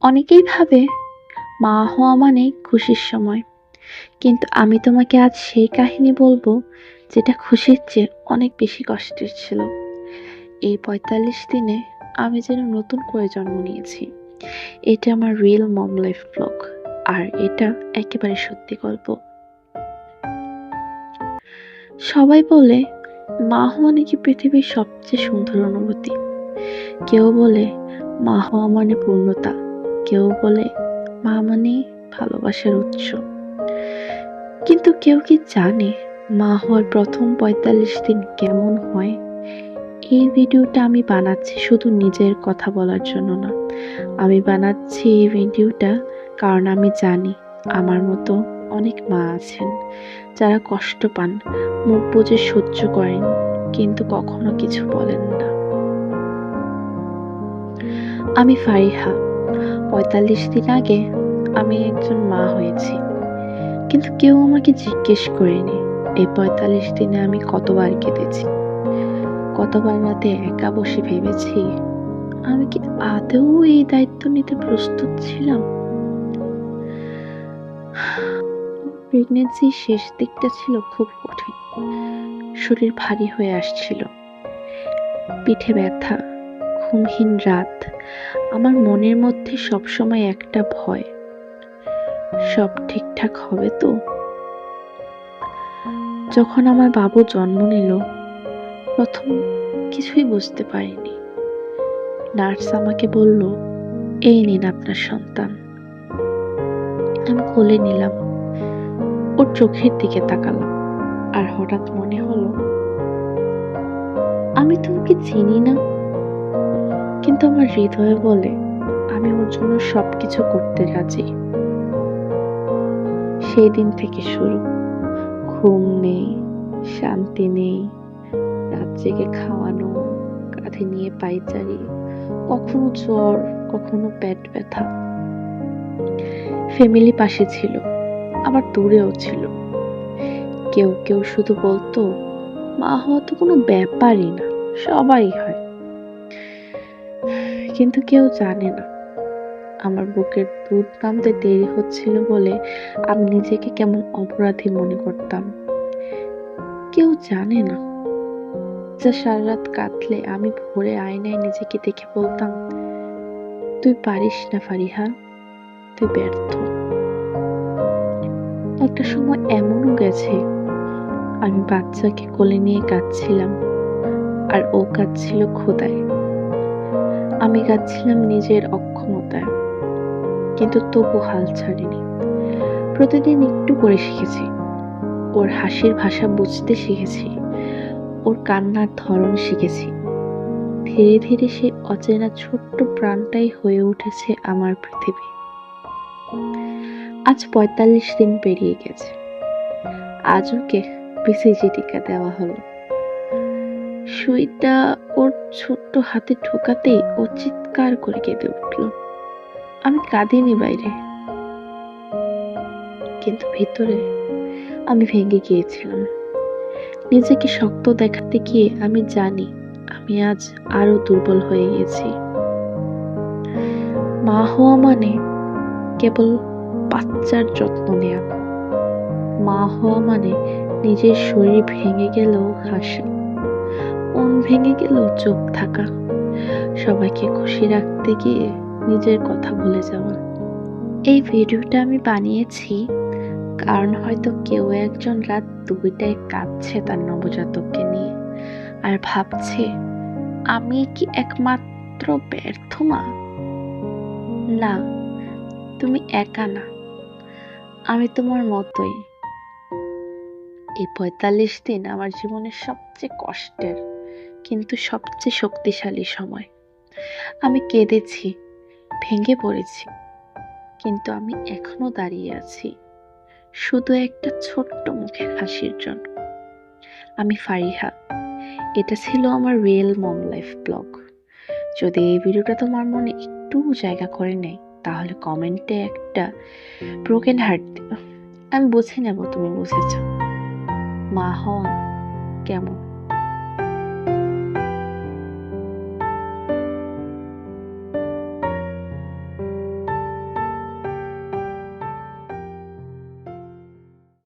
অনেকেই ভাবে, মা হওয়া মানেই খুশির সময়। কিন্তু আমি তোমাকে আজ সেই কাহিনী বলব যেটা খুশির চেয়ে অনেক বেশি কষ্টের ছিল। এই পঁয়তাল্লিশ দিনে আমি যেন নতুন করে জন্ম নিয়েছি। এটা আমার রিয়েল মম লাইফ ব্লগ আর এটা একেবারে সত্যি গল্প। সবাই বলে, মা হওয়া নাকি পৃথিবীর সবচেয়ে সুন্দর অনুভূতি। কেউ বলে, মা হওয়া মানে পূর্ণতা। কেউ বলে, মা মানে ভালোবাসার উৎস। কিন্তু কেউ কি জানে মা হওয়ার প্রথম পঁয়তাল্লিশ দিন কেমন হয়? এই ভিডিওটা আমি বানাচ্ছি শুধু নিজের কথা বলার জন্য না। আমি বানাচ্ছি এই ভিডিওটা কারণ আমি জানি আমার মতো অনেক মা আছেন যারা কষ্ট পান, মুখ বুঝে সহ্য করেন, কিন্তু কখনো কিছু বলেন না। আমি ফারিহা। পঁয়তাল্লিশ দিন আগে আমি একজন মা হয়েছি। কিন্তু কেউ আমাকে জিজ্ঞেস করেনি, এই পঁয়তাল্লিশ দিনে আমি কতবার কেঁদেছি? কতবার রাতে একা বসে ভেবেছি? আমি কি আদৌ এই দায়িত্ব নিতে প্রস্তুত ছিলাম? প্রেগনেন্সির শেষ দিকটা ছিল খুব কঠিন। শরীর ভারী হয়ে আসছিল। পিঠে ব্যথা ঘুমহীন রাত। আমার মনের মধ্যে সবসময় একটা ভয়। সব ঠিকঠাক হবে তো? যখন আমার বাবু জন্ম নিল, প্রথম কিছুই বুঝতে পারিনি। নার্স আমাকে বলল, এই নিন আপনার সন্তান। আমি কোলে নিলাম, ওর চোখের দিকে তাকালাম, আর হঠাৎ মনে হলো, আমি তোমাকে চিনি না। কিন্তু আমার হৃদয়ে বলে, আমি ওর জন্য সবকিছু করতে রাজি। সেই দিন থেকে শুরু। ঘুম নেই, শান্তি নেই, রাত জেগে খাওয়ানো, কাঁধে নিয়ে পাইচারি কখনো জ্বর, কখনো পেট ব্যথা। ফ্যামিলি পাশে ছিল, আবার দূরেও ছিল। কেউ কেউ শুধু বলতো, মা হওয়া তো কোনো ব্যাপারই না, সবাই হয়। কিন্তু কেউ জানে না। আমার বুকের দুধ নামতে দেরি হচ্ছিল বলে আমি নিজেকে কেমন অপরাধী মনে করতাম। কেউ জানে না। যা সারা রাত কাটলে আমি ভোরে আয়নায় নিজেকে দেখে বলতাম, তুই পারিস না ফারিহা, তুই ব্যর্থ। একটা সময় এমনও গেছে, আমি বাচ্চাকে কোলে নিয়ে কাঁদছিলাম, আর ও কাঁদছিল খোদায় আমি কাঁদছিলাম নিজের অক্ষমতায়, কিন্তু তবু হাল ছাড়িনি। প্রতিদিন একটু করে শিখেছি। ওর হাসির ভাষা বুঝতে শিখেছি। ওর কান্নার ধরন শিখেছি। ধীরে ধীরে সেই অচেনা ছোট্ট প্রাণটাই হয়ে উঠেছে আমার পৃথিবী। আজ পঁয়তাল্লিশ দিন পেরিয়ে গেছে। আজ ওকে বিসিজি টিকা দেওয়া হলো। সুইটা ওর ছোট্ট হাতে ঢোকাতেই ও চিৎকার করে কেঁদে উঠল। আমি কাঁদিনি বাইরে। কিন্তু ভিতরে আমি ভেঙে গিয়েছিলাম। নিজেকে শক্ত দেখাতে গিয়ে আমি জানি আমি আজ আরও দুর্বল হয়ে গেছি মা হওয়া মানে কেবল বাচ্চার যত্ন নেওয়া মা হওয়া মানে নিজের শরীর ভেঙে গেলেও হাসা। মন ভেঙে গেল চোখ থাকা। সবাইকে খুশি রাখতে গিয়ে নিজের কথা ভুলে যাওয়া। এই ভিডিওটা আমি বানিয়েছি কারণ হয়তো কেউ একজন রাত দুইটায় কাঁদছে তার নবজাতককে নিয়ে আর ভাবছে, আমি কি একমাত্র ব্যর্থ মা? না, তুমি একা না। আমি তোমার মতোই। এই পঁয়তাল্লিশ দিন আমার জীবনের সবচেয়ে কষ্টের কিন্তু সবচেয়ে শক্তিশালী সময়। আমি কেঁদেছি, ভেঙে পড়েছি, কিন্তু আমি এখনও দাঁড়িয়ে আছি। শুধু একটা ছোট্ট মুখের হাসির জন্য। আমি ফারিহা, এটা ছিল আমার রিয়েল মম লাইফ ব্লগ। যদি এই ভিডিওটা তোমার মনে একটু জায়গা করে নেয়, তাহলে কমেন্টে একটা ব্রোকেন হার্ট দিও। আমি বুঝে নেব তুমি বুঝেছ। মা হওয়া কেমন?